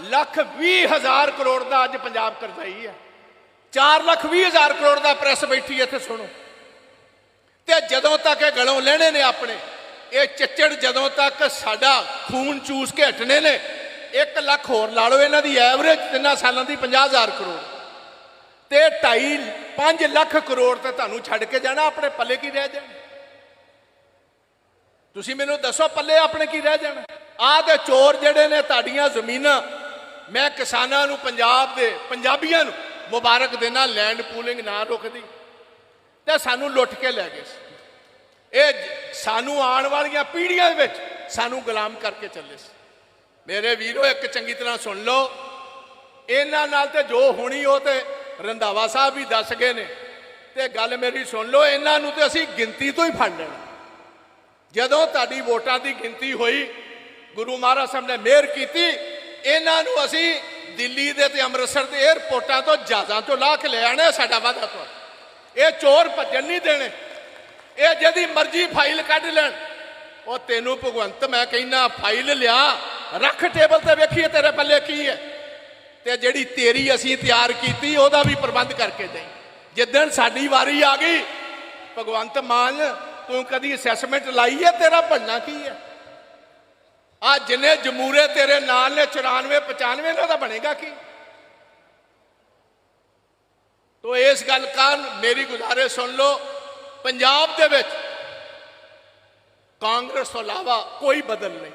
ਲੱਖ 20 ਹਜ਼ਾਰ ਕਰੋੜ ਦਾ ਅੱਜ ਪੰਜਾਬ ਕਰਜ਼ਾਈ ਹੈ। 4 ਲੱਖ 20 ਹਜ਼ਾਰ ਕਰੋੜ ਦਾ ਪ੍ਰੈਸ ਬੈਠੀ ਇੱਥੇ, ਸੁਣੋ। ਤੇ ਜਦੋਂ ਤੱਕ ਇਹ ਗਲੋਂ ਲੈਣੇ ਨੇ ਆਪਣੇ, ਇਹ ਚੱਚੜ ਜਦੋਂ ਤੱਕ ਸਾਡਾ ਖੂਨ ਚੂਸ ਕੇ ਹਟਣੇ ਨੇ 1 ਲੱਖ ਹੋਰ ਲਾ ਲਓ, ਇਹਨਾਂ ਦੀ ਐਵਰੇਜ ਤਿੰਨਾਂ ਸਾਲਾਂ ਦੀ 50000 ਕਰੋੜ। ਤੇ 2.5 5 ਲੱਖ ਕਰੋੜ ਤੇ ਤੁਹਾਨੂੰ ਛੱਡ ਕੇ ਜਾਣਾ, ਆਪਣੇ ਪੱਲੇ ਕੀ ਰਹਿ ਜਾਣਾ? ਤੁਸੀਂ ਮੈਨੂੰ ਦੱਸੋ, ਪੱਲੇ ਆਪਣੇ ਕੀ ਰਹਿ ਜਾਣਾ? ਆਹ ਤੇ ਚੋਰ ਜਿਹੜੇ ਨੇ ਤੁਹਾਡੀਆਂ ਜ਼ਮੀਨਾਂ, ਮੈਂ ਕਿਸਾਨਾਂ ਨੂੰ, ਪੰਜਾਬ ਦੇ ਪੰਜਾਬੀਆਂ ਨੂੰ ਮੁਬਾਰਕ ਦੇਣਾ ਲੈਂਡ ਪੂਲਿੰਗ ਨਾ ਰੁਕਦੀ। ਤੇ ਸਾਨੂੰ ਲੁੱਟ ਕੇ ਲੈ ਗਏ ਸੀ। ਇਹ ਸਾਨੂੰ ਆਉਣ ਵਾਲੀਆਂ ਪੀੜ੍ਹੀਆਂ ਦੇ ਵਿੱਚ ਸਾਨੂੰ ਗੁਲਾਮ ਕਰਕੇ ਚੱਲੇ ਸੀ। ਮੇਰੇ ਵੀਰੋ, ਇੱਕ ਚੰਗੀ ਤਰ੍ਹਾਂ ਸੁਣ ਲਓ। ਇਹਨਾਂ ਨਾਲ ਤੇ ਜੋ ਹੋਣੀ, ਉਹ ਤੇ ਰੰਧਾਵਾ ਸਾਹਿਬ ਵੀ ਦੱਸ ਗਏ ਨੇ। ਤੇ ਗੱਲ ਮੇਰੀ ਸੁਣ ਲਓ, ਇਹਨਾਂ ਨੂੰ ਤੇ ਅਸੀਂ ਗਿਣਤੀ ਤੋਂ ਹੀ ਫੜ ਲੈਣਾ। ਜਦੋਂ ਤੁਹਾਡੀ ਵੋਟਾਂ ਦੀ ਗਿਣਤੀ ਹੋਈ ਗੁਰੂ ਮਹਾਰਾਜ ਸਾਹਿਬ ਨੇ ਮਿਹਰ ਕੀਤੀ। ਇਹਨਾਂ ਨੂੰ ਅਸੀਂ ਦਿੱਲੀ ਦੇ ਤੇ ਅੰਮ੍ਰਿਤਸਰ ਦੇ 에ਅਰਪੋਰਟਾਂ ਤੋਂ ਜਹਾਜ਼ਾਂ ਤੋਂ ਲਾ ਕੇ ਲੈ ਆਣੇ ਸਾਡਾ ਵਾਅਦਾ ਤੋਂ ਇਹ ਚੋਰ ਭੱਜਣ ਨਹੀਂ ਦੇਣੇ। ਇਹ ਜਿਹਦੀ ਮਰਜ਼ੀ ਫਾਈਲ ਕੱਢ ਲੈਣ। ਉਹ ਤੈਨੂੰ ਭਗਵੰਤ, ਮੈਂ ਕਹਿੰਦਾ, ਫਾਈਲ ਲਿਆ। ਰੱਖ ਟੇਬਲ ਤੇ ਵੇਖੀਏ ਤੇਰੇ ਪੱਲੇ ਕੀ ਹੈ। ਤੇ ਜਿਹੜੀ ਤੇਰੀ ਅਸੀਂ ਤਿਆਰ ਕੀਤੀ, ਉਹਦਾ ਵੀ ਪ੍ਰਬੰਧ ਕਰਕੇ ਦੇਈ। ਜਿੱਦਣ ਸਾਡੀ ਵਾਰੀ ਆ ਗਈ, ਭਗਵੰਤ ਮਾਨ, ਤੂੰ ਕਦੀ ਅਸੈਸਮੈਂਟ ਲਾਈ ਹੈ? ਤੇਰਾ ਬਣਨਾ ਕੀ ਹੈ? ਆ ਜਿੰਨੇ ਜਮੂਰੇ ਤੇਰੇ ਨਾਲ ਨੇ 94 95 ਇਹਨਾਂ ਦਾ ਬਣੇਗਾ ਕੀ? ਤੋ ਇਸ ਗੱਲ ਕਾਰਨ ਮੇਰੀ ਗੁਜ਼ਾਰਿਸ਼ ਸੁਣ ਲਓ, ਪੰਜਾਬ ਦੇ ਵਿੱਚ ਕਾਂਗਰਸ ਤੋਂ ਇਲਾਵਾ ਕੋਈ ਬਦਲ ਨਹੀਂ।